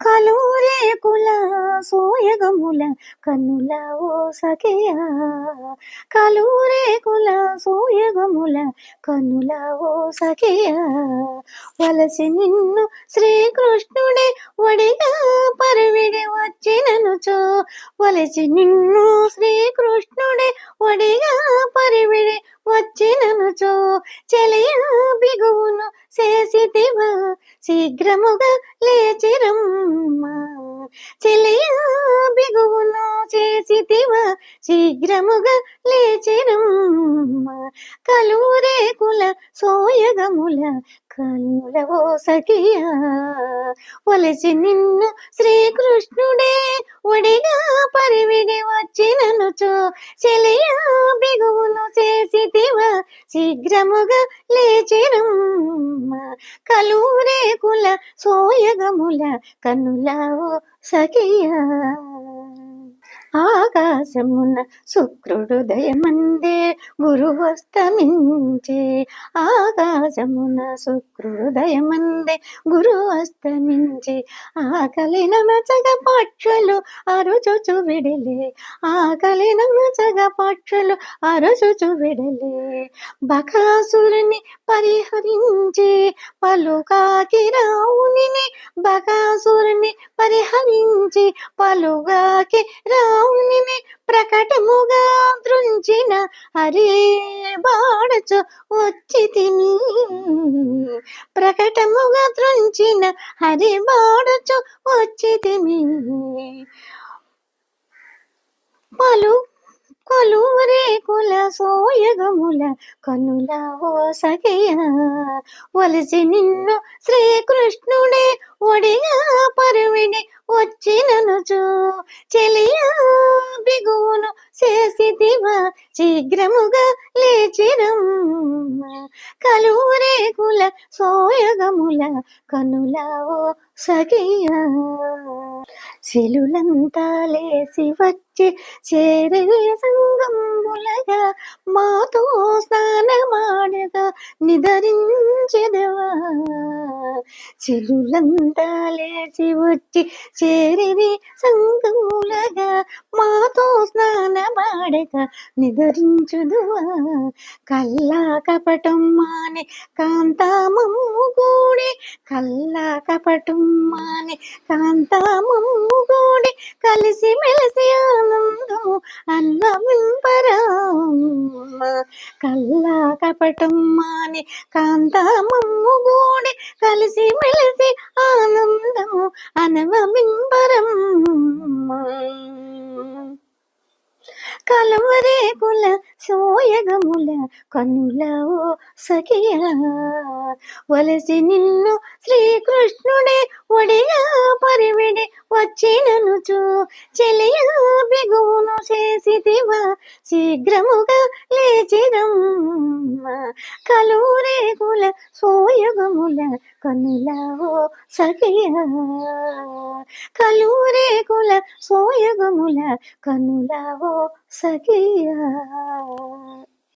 కలూరేకుల సోయగముల కన్నుల ఓ సఖియా. కలూరేకుల సోయగముల కన్నుల ఓ సఖియా. వలసి నిన్ను శ్రీకృష్ణుడే ఒడిగా పరివిడి వచ్చిననుచో. వలసి నిన్ను శ్రీకృష్ణ చేసితివా శీఘ్రముగా లేచిరమ్మా. చెలియ బిగువును చేసితివా? శీఘ్రముగా లేచిరమ్మ కలూరే కుల సోయగముల కనుల సఖియా వలసి నిన్ను శ్రీకృష్ణుడే ఒడిగా పరివిడి వచ్చిననుచో చెలియా బిగువును చేసితివా? శీఘ్రముగా లేచిరమ్మ కలూరే కుల సోయగముల కనుల సఖియా. ఆకాశమున శుక్రుడు దయమందే గురువస్తమించే ఆకాశమున శుక్రుడు దయమందే గురు ఆకలి నమచగ పక్షులు అరుచుచు విడలే. ఆకలి నమచగ పక్షులు అరుచుచు విడలే. బకాసురుని పరిహరించి పలుకాకి రావుని బకాసురుని పరిహరించి పలుగాకి రావుని ప్రకటముగా దృంచిన హరే బాడచు వచ్చి తిని. ప్రకటముగా దృంచిన హరి బాడచు వచ్చి తిని. పలు కొలువురే కుల సోయగముల కనుల ఓ సఖయ వలసి నిన్ను శ్రీకృష్ణుడే ఒడిగా పరువిడి వచ్చిననుచు. చెలియా బిగువును చేసిదివా శీఘ్రముగా లేచిరం. కలువరే కుల సోయగముల కనుల సఖియా. చెలులంతా లేసి వచ్చి చేరే సంగములగా మాతో స్నానమాడగా నిదరించెదవా చెలులంతా లేచి వచ్చి చేరి సంగములగా మాతో స్నానమాడక నిదరించుదువా? కల్లా కపటం మాని కాంతామమ్ము గూడి. కల్లా కపటం మాని కాంతామమ్ము గూడి. కలిసి మెలిసి ఆనందం అన్నవింపరామ్మ కల్లా కపటం మాని కాంతామమ్ము గూడి. కలవరేకుల సోయగముల కనుల ఓ సఖియా. వలసి నిన్ను శ్రీకృష్ణుడే ఒడిగా పరివిడి వచ్చిననుచు. చెలియా బిగువును చేసిదివా శీఘ్రముగా లేచిరమ్మ కలూరే కుల సోయగముల కనుల ఓ సఖియా. కలూరే కుల సోయగముల కనుల ఓ సఖియా.